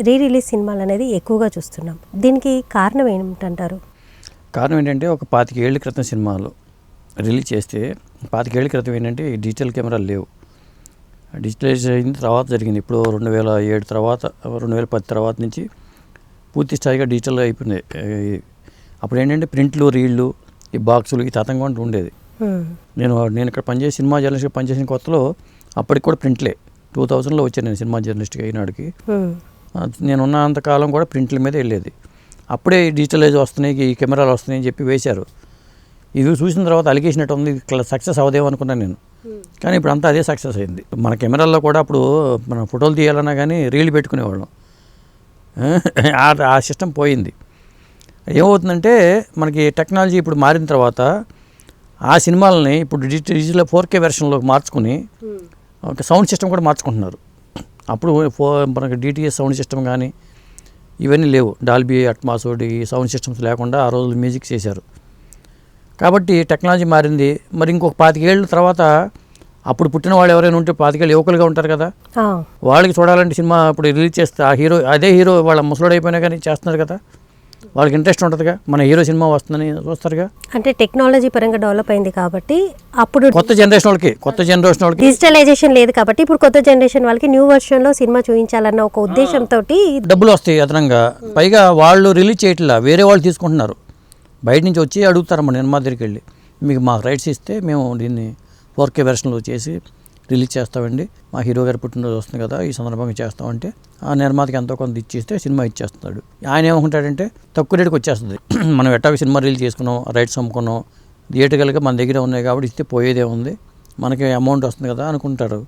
Re release సినిమాలు అనేది ఎక్కువగా చూస్తున్నాం. దీనికి కారణం ఏమిటంటారు? కారణం ఏంటంటే ఒక పాతికేళ్ళ క్రితం సినిమాలు రిలీజ్ చేస్తే పాతికేళ్ళ క్రితం ఏంటంటే డిజిటల్ కెమెరాలు లేవు. డిజిటలైజ్ అయిన తర్వాత జరిగింది. ఇప్పుడు రెండు వేల ఏడు తర్వాత రెండు వేల పది తర్వాత నుంచి పూర్తి స్థాయిగా డిజిటల్ అయిపోయింది. అప్పుడు ఏంటంటే ప్రింట్లు రీళ్ళు ఈ బాక్సులు ఈ తతంగం అంటూ ఉండేది. నేను నేను ఇక్కడ పనిచేసి సినిమా జర్నలిస్ట్గా పనిచేసిన కొత్తలో అప్పటికి కూడా ప్రింట్లే. టూ థౌజండ్లో వచ్చాను నేను సినిమా జర్నలిస్ట్గా. ఆ, నేను ఉన్నంతకాలం కూడా ప్రింట్ల మీద వెళ్ళేది. అప్పుడే డిజిటలైజ్ వస్తున్నాయి ఈ కెమెరాలు వస్తున్నాయి అని చెప్పి వేశారు. ఇది చూసిన తర్వాత అలిగేసినట్టు ఉంది ఇది సక్సెస్ అవదేమో అనుకున్నాను నేను. కానీ ఇప్పుడు అంతా అదే సక్సెస్ అయింది. మన కెమెరాల్లో కూడా అప్పుడు మనం ఫోటోలు తీయాలన్నా కానీ రీల్ పెట్టుకునేవాళ్ళం. ఆ ఆ సిస్టమ్ పోయింది. ఏమవుతుందంటే మనకి టెక్నాలజీ ఇప్పుడు మారిన తర్వాత ఆ సినిమాలని ఇప్పుడు డిజిటల్ డిజిటల్ ఫోర్ కే వెర్షన్లోకి మార్చుకుని ఒక సౌండ్ సిస్టమ్ కూడా మార్చుకుంటున్నారు. అప్పుడు ఫో మనకి డిటిఎస్ సౌండ్ సిస్టమ్ కానీ ఇవన్నీ లేవు. డాల్బీ అట్మాసోడ్ ఈ సౌండ్ సిస్టమ్స్ లేకుండా ఆ రోజులు మ్యూజిక్ చేశారు. కాబట్టి టెక్నాలజీ మారింది. మరి ఇంకొక పాతికేళ్ళ తర్వాత అప్పుడు పుట్టిన వాళ్ళు ఎవరైనా ఉంటే పాతికేళ్ళు యువకులుగా ఉంటారు కదా? వాళ్ళకి చూడాలంటే సినిమా ఇప్పుడు రిలీజ్ చేస్తే ఆ హీరో అదే హీరో వాళ్ళ ముసలోడు అయిపోయినా కానీ చేస్తున్నారు కదా? వాళ్ళకి ఇంట్రెస్ట్ ఉంటుందిగా. మన హీరో సినిమా వస్తుందని చూస్తారుగా. అంటే టెక్నాలజీ పరంగా డెవలప్ అయింది కాబట్టి అప్పుడు కొత్త జనరేషన్ వాళ్ళకి కొత్త జనరేషన్ వాళ్ళకి. డిజిటలైజేషన్ లేదు కాబట్టి ఇప్పుడు కొత్త జనరేషన్ వాళ్ళకి న్యూ వర్షన్లో సినిమా చూపించాలన్న ఒక ఉద్దేశంతో డబ్బులు వస్తాయి అదనంగా. పైగా వాళ్ళు రిలీజ్ చేయట్లా వేరే వాళ్ళు తీసుకుంటున్నారు. బయట నుంచి వచ్చి అడుగుతారు మన నిర్మాత దగ్గరికి వెళ్ళి మీకు మాకు రైట్స్ ఇస్తే మేము దీన్ని ఫోర్ కే వెర్షన్లో చేసి రిలీజ్ చేస్తామండి. మా హీరో గారు పుట్టినరోజు వస్తుంది కదా ఈ సందర్భంగా చేస్తామంటే. ఆ నిర్మాతకి ఎంతో కొంత ఇచ్చేస్తే సినిమా ఇచ్చేస్తాడు ఆయన ఏమనుకుంటాడంటే తక్కువ రేటుకి వచ్చేస్తుంది. మనం ఎట్టాగ సినిమా రిలీజ్ చేసుకున్నాం రైట్స్ అమ్ముకున్నాం థియేటర్గా మన దగ్గర ఉన్నాయి కాబట్టి ఇస్తే పోయేదే ఉంది. మనకి అమౌంట్ వస్తుంది కదా అనుకుంటారు.